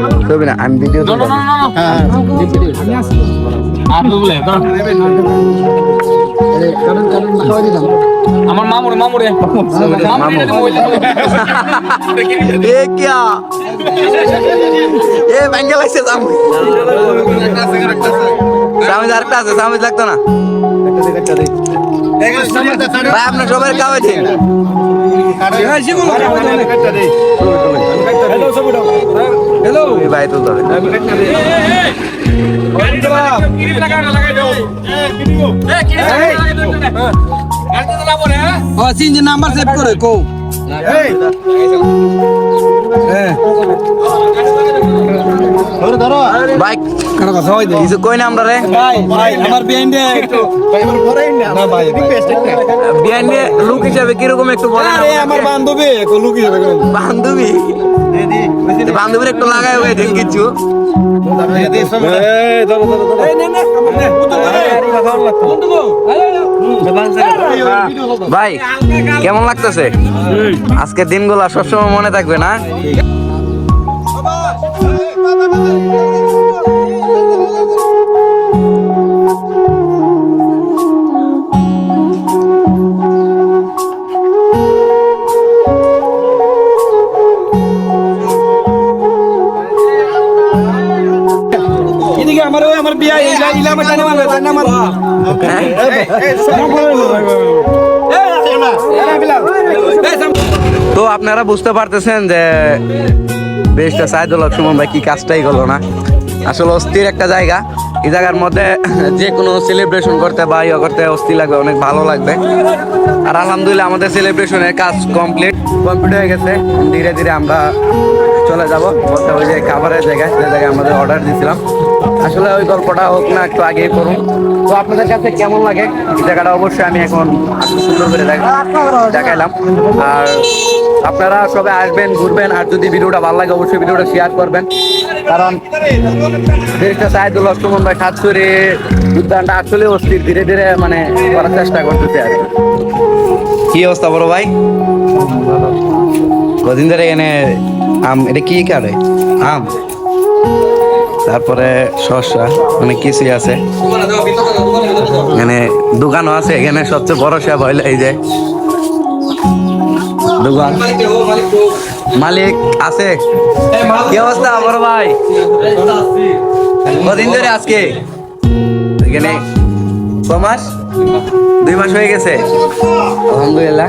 না আমি ভিডিও না না না না আর বলে আমার মামুরে মামুরে। মামুরে এ কিয়া? এ লাগছে সামনে সামনে আরেকটা আছে লাগতো না? ভাই আপনার সবাই কামে দিন এই ভাই নাম্বার সেভ করে কো ভাই কিছু কই না আমরা রে? আমার বিহাইন্ডে একটু না। ভাই লুক হিসাবে কীরকম একটু বলেন আরে আমার বান্ধবী কলু কি বান্ধবী? বান্ধবীর একটু লাগাই ওই দিন কিছু। ভাই কেমন লাগতেছে? আজকে দিনগুলা সবসময় মনে থাকবে না? তো আপনারা বুঝতে পারতেছেন যে বেশটা সাইদুল হক সুমন ভাই কি কাজটাই করল না। আসলে অস্থির একটা জায়গা। এই জায়গার মধ্যে যে কোনো সেলিব্রেশন করতে বা ইয়ে করতে অস্থির লাগবে, অনেক ভালো লাগবে। আর আলহামদুলিল্লাহ আমাদের সেলিব্রেশনের কাজ কমপ্লিট কমপ্লিট হয়ে গেছে। ধীরে ধীরে আমরা চলে যাব। বলতে ওই যে খাবারের জায়গায়, যে জায়গায় আমাদের অর্ডার দিয়েছিলাম আসলে ওই গল্পটা হোক না, একটু আগেই করুন। তো আপনাদের কাছে কেমন লাগে? জায়গাটা অবশ্যই আমি এখন সুন্দর করে দেখ- দেখাইলাম। আর আপনারা সবাই আসবেন, ঘুরবেন, আর যদি ভিডিওটা ভালো লাগে, অবশ্যই ভিডিওটা শেয়ার করবেন। কারণ দেশটা সাইদুল অষ্টমন ভাই করে উদ্যানটা আসলে অস্থির, ধীরে ধীরে মানে করার চেষ্টা করতেছে আর কি। অবস্থা বড় ভাই? কদিন ধরে এখানে আম এটা কি কারে? আম? তারপরে শসা, অনেক কিছুই আছে। এখানে দোকানও আছে, এখানে সবচেয়ে বড় শেপ হইল এই যে দোকান। মালিক আছে। কি অবস্থা বড় ভাই? কদিন ধরে আজকে? এখানে ছ মাস? দুই মাস হয়ে গেছে। আলহামদুলিল্লাহ।